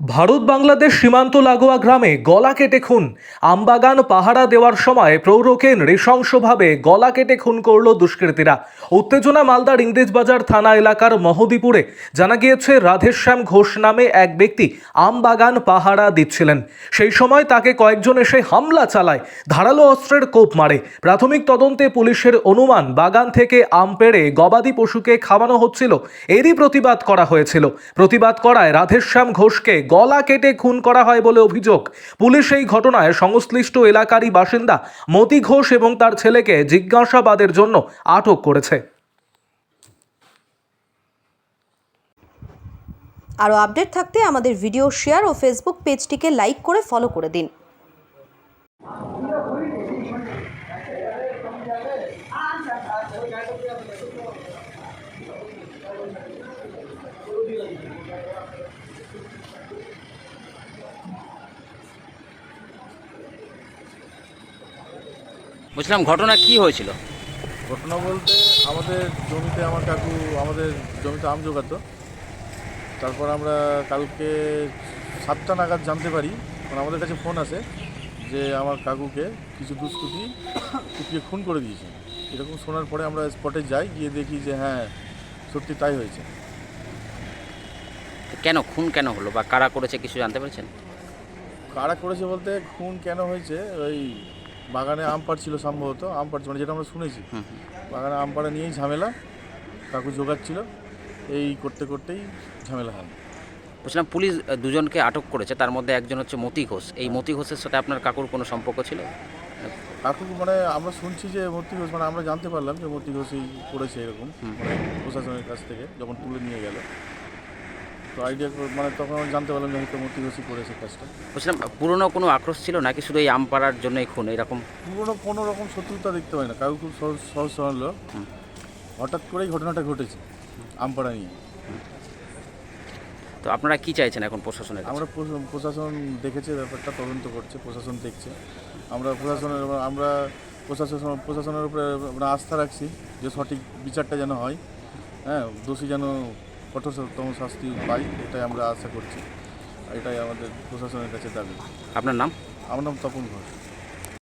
ভারত বাংলাদেশ সীমান্ত লাগোয়া গ্রামে গলা কেটে খুন। আমবাগান পাহারা দেওয়ার সময় প্রৌরকে নৃশংসভাবে গলা কেটে খুন করল দুষ্কৃতীরা। উত্তেজনা মালদার ইংরেজবাজার থানা এলাকার মহদীপুরে জানা গিয়েছে, রাধেশ্যাম ঘোষ নামে এক ব্যক্তি আমবাগান পাহারা দিচ্ছিলেন। সেই সময় তাকে কয়েকজন এসে হামলা চালায়, ধারালো অস্ত্রের কোপ মারে। প্রাথমিক তদন্তে পুলিশের অনুমান, বাগান থেকে আম পেড়ে গবাদি পশুকে খাওয়ানো হচ্ছিল, এরই প্রতিবাদ করা হয়েছিল। প্রতিবাদ করায় রাধেশ্যাম ঘোষকে গলা কেটে খুন করা হয় বলে অভিযোগ। পুলিশ এই ঘটনায় সংশ্লিষ্ট এলাকারই বাসিন্দা মতি ঘোষ এবং তার ছেলেকে জিজ্ঞাসাবাদের জন্য আটক করেছে। আরও আপডেট থাকতে আমাদের ভিডিও শেয়ার ও ফেসবুক পেজটিকে লাইক করে ফলো করে দিন। বুঝলাম ঘটনা কি হয়েছিল? ঘটনা বলতে আমাদের জমিতে আমার কাকু আমাদের জমিতে আম জোগাতো। তারপর আমরা কালকে সাতটা নাগাদ জানতে পারি মানে আমাদের কাছে ফোন আসে যে আমার কাকুকে কিছু দুষ্কৃতি কুপিয়ে খুন করে দিয়েছে। এরকম শোনার পরে আমরা স্পটে যাই গিয়ে দেখি যে হ্যাঁ সত্যি তাই হয়েছে। কেন খুন কেন হলো বা কারা করেছে কিছু জানতে পেরেছেন? কারা করেছে বলতে খুন কেন হয়েছে? ওই বাগানে আম পাড়ছিল সম্ভবত আম পাড়ছে মানে যেটা আমরা শুনেছি। বাগানে আম পাড়া নিয়েই ঝামেলা কাকু জোগাচ্ছিল এই করতে করতেই ঝামেলা হয়। বুঝলাম পুলিশ দুজনকে আটক করেছে তার মধ্যে একজন হচ্ছে মতি ঘোষ। এই মতি ঘোষের সাথে আপনার কাকুর কোনো সম্পর্ক ছিল? কাকু মানে আমরা শুনছি যে মূর্তি ঘোষ মানে আমরা জানতে পারলাম যে মূর্তি ঘোষই করেছে এরকম মানে প্রশাসনের কাছ থেকে যখন তুলে নিয়ে গেল। তো আইডিয়া মানে তখন আমরা জানতে পারলাম যে হয়তো ঘোষই করেছে কাজটা। বুঝলাম পুরনো কোনো আক্রোশ ছিল নাকি শুধু এই আম পাড়ার জন্যই খুন এরকম? পুরোনো কোনো রকম শত্রুতা দেখতে পাই না কাকু খুব সহজ সহজ সরল। লোক। হঠাৎ করেই ঘটনাটা ঘটেছে আমপাড়া নিয়ে। তো আপনারা কি চাইছেন এখন প্রশাসনের কাছে? আমরা প্রশা- প্রশাসন দেখেছে ব্যাপারটা তদন্ত করছে প্রশাসন দেখছে। আমরা প্রশাসনের আমরা প্রশাসন প্রশাসনের উপরে আমরা আস্থা রাখছি যে সঠিক বিচারটা যেন হয়। হ্যাঁ দোষী যেন কঠোরতম শাস্তি পাই এটাই আমরা আশা করছি। এটাই আমাদের প্রশাসনের কাছে দাবি। আপনার নাম? আমার নাম তপন ঘোষ।